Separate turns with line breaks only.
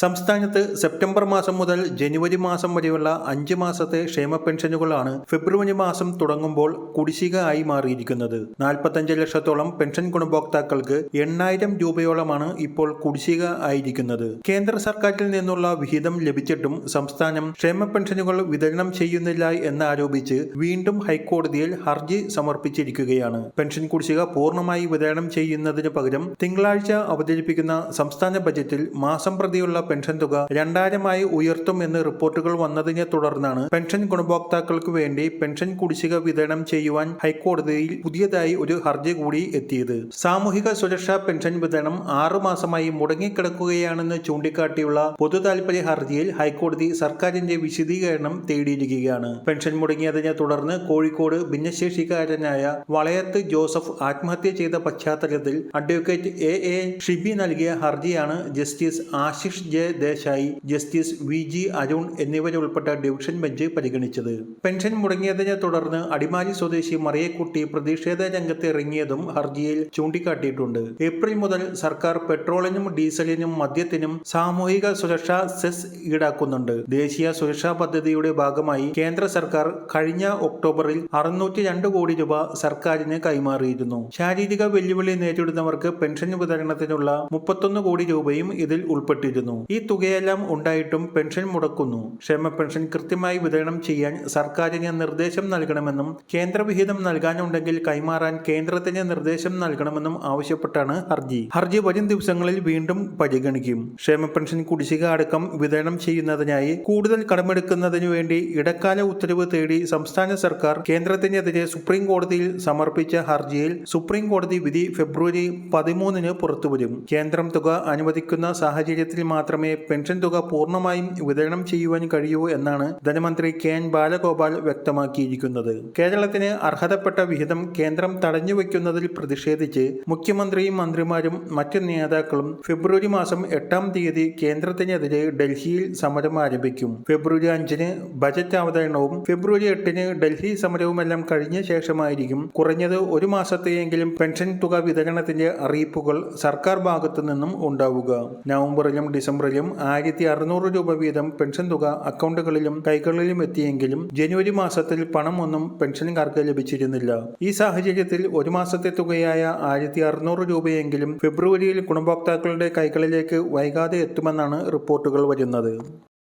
സംസ്ഥാനത്ത് സെപ്റ്റംബർ മാസം മുതൽ ജനുവരി മാസം വരെയുള്ള അഞ്ച് മാസത്തെ ക്ഷേമ പെൻഷനുകളാണ് ഫെബ്രുവരി മാസം തുടങ്ങുമ്പോൾ കുടിശ്ശിക ആയി മാറിയിരിക്കുന്നത്. നാൽപ്പത്തഞ്ച് ലക്ഷത്തോളം പെൻഷൻ ഗുണഭോക്താക്കൾക്ക് എണ്ണായിരം രൂപയോളമാണ് ഇപ്പോൾ കുടിശ്ശിക ആയിരിക്കുന്നത്. കേന്ദ്ര സർക്കാരിൽ നിന്നുള്ള വിഹിതം ലഭിച്ചിട്ടും സംസ്ഥാനം ക്ഷേമ പെൻഷനുകൾ വിതരണം ചെയ്യുന്നില്ല എന്നാരോപിച്ച് വീണ്ടും ഹൈക്കോടതിയിൽ ഹർജി സമർപ്പിച്ചിരിക്കുകയാണ്. പെൻഷൻ കുടിശ്ശിക പൂർണമായി വിതരണം ചെയ്യുന്നതിന് പകരം തിങ്കളാഴ്ച അവതരിപ്പിക്കുന്ന സംസ്ഥാന ബജറ്റിൽ മാസം പ്രതിയുള്ള പെൻഷൻ തുക രണ്ടായിരമായി ഉയർത്തും എന്ന് റിപ്പോർട്ടുകൾ വന്നതിനെ തുടർന്നാണ് പെൻഷൻ ഗുണഭോക്താക്കൾക്ക് വേണ്ടി പെൻഷൻ കുടിശ്ശിക വിതരണം ചെയ്യുവാൻ ഹൈക്കോടതിയിൽ പുതിയതായി ഒരു ഹർജി കൂടി എത്തിയത്. സാമൂഹിക സുരക്ഷാ പെൻഷൻ വിതരണം ആറുമാസമായി മുടങ്ങിക്കിടക്കുകയാണെന്ന് ചൂണ്ടിക്കാട്ടിയുള്ള പൊതു താൽപര്യ ഹർജിയിൽ ഹൈക്കോടതി സർക്കാരിന്റെ വിശദീകരണം തേടിയിരിക്കുകയാണ്. പെൻഷൻ മുടങ്ങിയതിനെ തുടർന്ന് കോഴിക്കോട് ഭിന്നശേഷിക്കാരനായ വളയത്ത് ജോസഫ് ആത്മഹത്യ ചെയ്ത പശ്ചാത്തലത്തിൽ അഡ്വക്കേറ്റ് എ എ ഷിബി നൽകിയ ഹർജിയാണ് justice Ashish J Desai justice V G Arun എന്നിവരുൾപ്പെട്ട division bench പരിഗണിച്ചത്. പെൻഷൻ മുടങ്ങിയതിനെ തുടർന്ന് അടിമാലി സ്വദേശി മറിയക്കുട്ടി പ്രതിഷേധ രംഗത്ത് ഇറങ്ങിയതും ഹർജിയിൽ ചൂണ്ടിക്കാട്ടിയിട്ടുണ്ട്. ഏപ്രിൽ മുതൽ സർക്കാർ പെട്രോളിനും ഡീസലിനും മദ്യത്തിനും സാമൂഹിക സുരക്ഷ സെസ് ഈടാക്കുന്നുണ്ട്. ദേശീയ സുരക്ഷാ പദ്ധതിയുടെ ഭാഗമായി കേന്ദ്ര സർക്കാർ കഴിഞ്ഞ ഒക്ടോബറിൽ അറുന്നൂറ്റി രണ്ട് കോടി രൂപ സർക്കാരിന് കൈമാറിയിരുന്നു. ശാരീരിക വെല്ലുവിളി നേരിടുന്നവർക്ക് പെൻഷൻ വിതരണത്തിനുള്ള മുപ്പത്തൊന്ന് കോടി രൂപയും ഇതിൽ ഉൾപ്പെട്ടിരുന്നു. ഈ തുകയെല്ലാം ഉണ്ടായിട്ടും പെൻഷൻ മുടക്കുന്നു. ക്ഷേമ പെൻഷൻ കൃത്യമായി വിതരണം ചെയ്യാൻ സർക്കാരിന് നിർദ്ദേശം നൽകണമെന്നും കേന്ദ്രവിഹിതം നൽകാനുണ്ടെങ്കിൽ കൈമാറാൻ കേന്ദ്രത്തിന് നിർദ്ദേശം നൽകണമെന്നും ആവശ്യപ്പെട്ടാണ് ഹർജി. ഹർജി വരും ദിവസങ്ങളിൽ വീണ്ടും പരിഗണിക്കും. ക്ഷേമ പെൻഷൻ കുടിശ്ശിക അടക്കം വിതരണം ചെയ്യുന്നതിനായി കൂടുതൽ കടമെടുക്കുന്നതിനു വേണ്ടി ഇടക്കാല ഉത്തരവ് തേടി സംസ്ഥാന സർക്കാർ കേന്ദ്രത്തിനെതിരെ സുപ്രീം കോടതിയിൽ സമർപ്പിച്ച ഹർജിയിൽ സുപ്രീം കോടതി വിധി ഫെബ്രുവരി പതിമൂന്നിന് പുറത്തുവരും. കേന്ദ്രം തുക അനുവദിക്കുന്ന സാഹചര്യത്തിൽ മാത്രമേ പെൻഷൻ തുക പൂർണമായും വിതരണം ചെയ്യുവാൻ കഴിയൂ എന്നാണ് ധനമന്ത്രി കെ എൻ ബാലഗോപാൽ വ്യക്തമാക്കിയിരിക്കുന്നത്. കേരളത്തിന് അർഹതപ്പെട്ട വിഹിതം കേന്ദ്രം തടഞ്ഞുവെക്കുന്നതിൽ പ്രതിഷേധിച്ച് മുഖ്യമന്ത്രിയും മന്ത്രിമാരും മറ്റ് നേതാക്കളും ഫെബ്രുവരി മാസം എട്ടാം തീയതി കേന്ദ്രത്തിനെതിരെ ഡൽഹിയിൽ സമരം ആരംഭിക്കും. ഫെബ്രുവരി അഞ്ചിന് ബജറ്റ് അവതരണവും ഫെബ്രുവരി എട്ടിന് ഡൽഹി സമരവുമെല്ലാം കഴിഞ്ഞ ശേഷമായിരിക്കും കുറഞ്ഞത് ഒരു മാസത്തെയെങ്കിലും പെൻഷൻ തുക വിതരണത്തിന്റെ അറിയിപ്പുകൾ സർക്കാർ ഭാഗത്തു നിന്നും ഉണ്ടാവുക. നവംബറിലും ഡിസംബറിലും ആയിരത്തി അറുന്നൂറ് രൂപ വീതം പെൻഷൻ തുക അക്കൗണ്ടുകളിലും കൈകളിലും എത്തിയെങ്കിലും ജനുവരി മാസത്തിൽ പണമൊന്നും പെൻഷൻകാർക്ക് ലഭിച്ചിരുന്നില്ല. ഈ സാഹചര്യത്തിൽ ഒരു മാസത്തെ തുകയായ ആയിരത്തി അറുന്നൂറ് രൂപയെങ്കിലും ഫെബ്രുവരിയിൽ ഗുണഭോക്താക്കളുടെ കൈകളിലേക്ക് വൈകാതെ എത്തുമെന്നാണ് റിപ്പോർട്ടുകൾ വരുന്നത്.